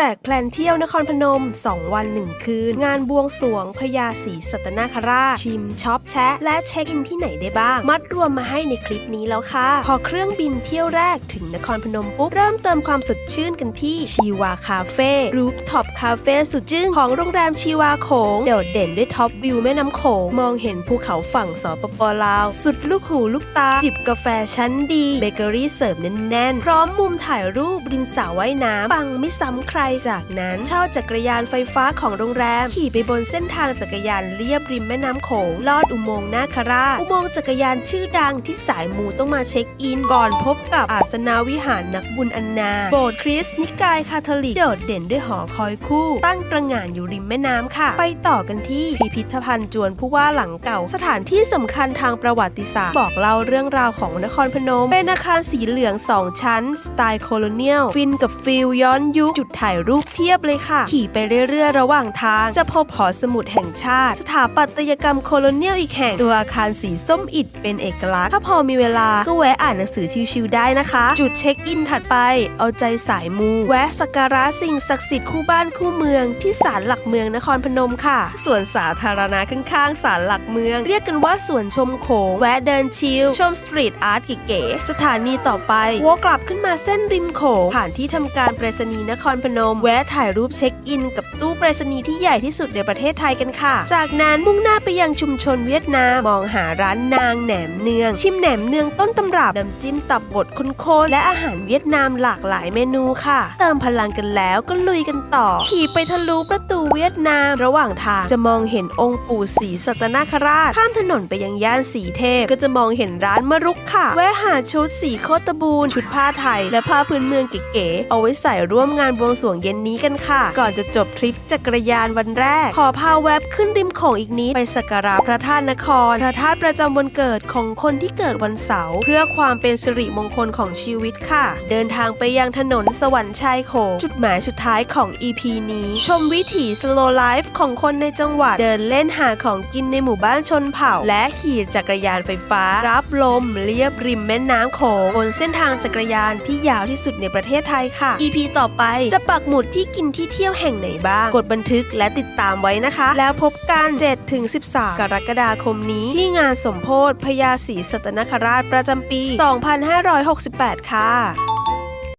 แจกแพลนเที่ยวนครพนม 2 วัน 1 คืน งานบวงสวงพญาศรีสัตนคราช ชิมช็อปแชะ และเช็คอินที่ไหนได้บ้าง มัดรวมมาให้ในคลิปนี้แล้วค่ะ พอเครื่องบินเที่ยวแรกถึงนครพนมปุ๊บ เริ่มเติมความสดชื่นกันที่ชีวาคาเฟ่รูปท็อปคาเฟ่สุดจึ้งของโรงแรมชีวาโขงโดดเด่นด้วยท็อปวิวแม่น้ำโขงมองเห็นภูเขาฝั่งสปปลาว สุดลูกหูลูกตา จิบกาแฟชั้นดีเบเกอรี่เสิร์ฟแน่นๆพร้อมมุมถ่ายรูปริมสระว่ายน้ำปังไม่ซ้ำใครจากนั้นเช่าจักรยานไฟฟ้าของโรงแรม ขี่ไปบนเส้นทางจักรยานเลียบริมแม่น้ำโขงลอดอุโมงค์นาคราชอุโมงค์จักรยานชื่อดังที่สายมูต้องมาเช็คอิน ก่อนพบกับอาสนาวิหารนักบุญอันนา โบสถ์คริสต์นิกายคาทอลิกโดดเด่นด้วยหอคอยคู่ ตั้งตระหง่านอยู่ริมแม่น้ำค่ะ ไปต่อกันที่พิพิธภัณฑ์จวนผู้ว่าหลังเก่า สถานที่สำคัญทางประวัติศาสตร์ บอกเล่าเรื่องราวของนครพนมเป็นอาคารสีเหลืองสองชั้น สไตล์โคโลเนียลฟินกับฟิลย้อนยุคจุดถ่ายายรูปเพียบเลยค่ะ ขี่ไปเรื่อยๆ ระหว่างทาง จะพบหอสมุดแห่งชาติ สถาปัตยกรรมโคโลเนียลอีกแห่งตัวอาคารสีส้มอิฐเป็นเอกลักษณ์ ถ้าพอมีเวลาก็แวะอ่านหนังสือชิวๆได้นะคะ จุดเช็คอินถัดไป เอาใจสายมู แวะสักการะสิ่งศักดิ์สิทธิ์คู่บ้านคู่เมือง ที่ศาลหลักเมืองนครพนมค่ะส่วนสาธารณะข้างๆศาลหลักเมือง เรียกกันว่าสวนชมโขงแวะเดินชิลชมสตรีทอาร์ตเก๋ๆสถานีต่อไปวกกลับขึ้นมาเส้นริมโขงผ่านที่ทำการไปรษณีย์นครพนมแวะถ่ายรูปเช็คอิน กับตู้ไปรษณีย์ที่ใหญ่ที่สุดในประเทศไทยกันค่ะ จากนั้นมุ่งหน้าไปยังชุมชนเวียดนามมองหาร้านนางแหนมเนือง ชิมแหนมเนืองต้นตำรับน้ำจิ้มตับบดข้นๆและอาหารเวียดนามหลากหลายเมนูค่ะ เติมพลังกันแล้วก็ลุยกันต่อ ขี่ไปทะลุประตูเวียดนาม ระหว่างทางจะมองเห็นองค์ปู่ศรีสัตนาคราชข้ามถนนไปยังย่านสีเทพ ก็จะมองเห็นร้านมรุกค่ะ แวะหาชุดสีโคตบูนชุดผ้าไทย และผ้าพื้นเมืองเก๋ๆเอาไว้ใส่ร่วมงานบวงสรวงเย็นนี้กันค่ะ ก่อนจะจบทริปจักรยานวันแรก ขอพาแวบขึ้นริมโขงอีกนิดไปสักการะพระธาตุนคร พระธาตุประจำวันเกิดของคนที่เกิดวันเสาร์เพื่อความเป็นสิริมงคลของชีวิตค่ะ เดินทางไปยังถนนสวรรค์ชายโขงจุดหมายสุดท้ายของ EP นี้ ชมวิถี slow life ของคนในจังหวัดเดินเล่นหาของกินในหมู่บ้านชนเผ่า และขี่จักรยานไฟฟ้า รับลมเลียบริมแม่น้ำโขงบนเส้นทางจักรยานที่ยาวที่สุดในประเทศไทยค่ะ EP ต่อไปจะปักหมุดที่กินที่เที่ยวแห่งไหนบ้าง กดบันทึกและติดตามไว้นะคะ แล้วพบกัน7-13 กรกฎาคมนี้ ที่งานสมโพธิพญาศรีสัตนคราชประจำปี 2568 ค่ะ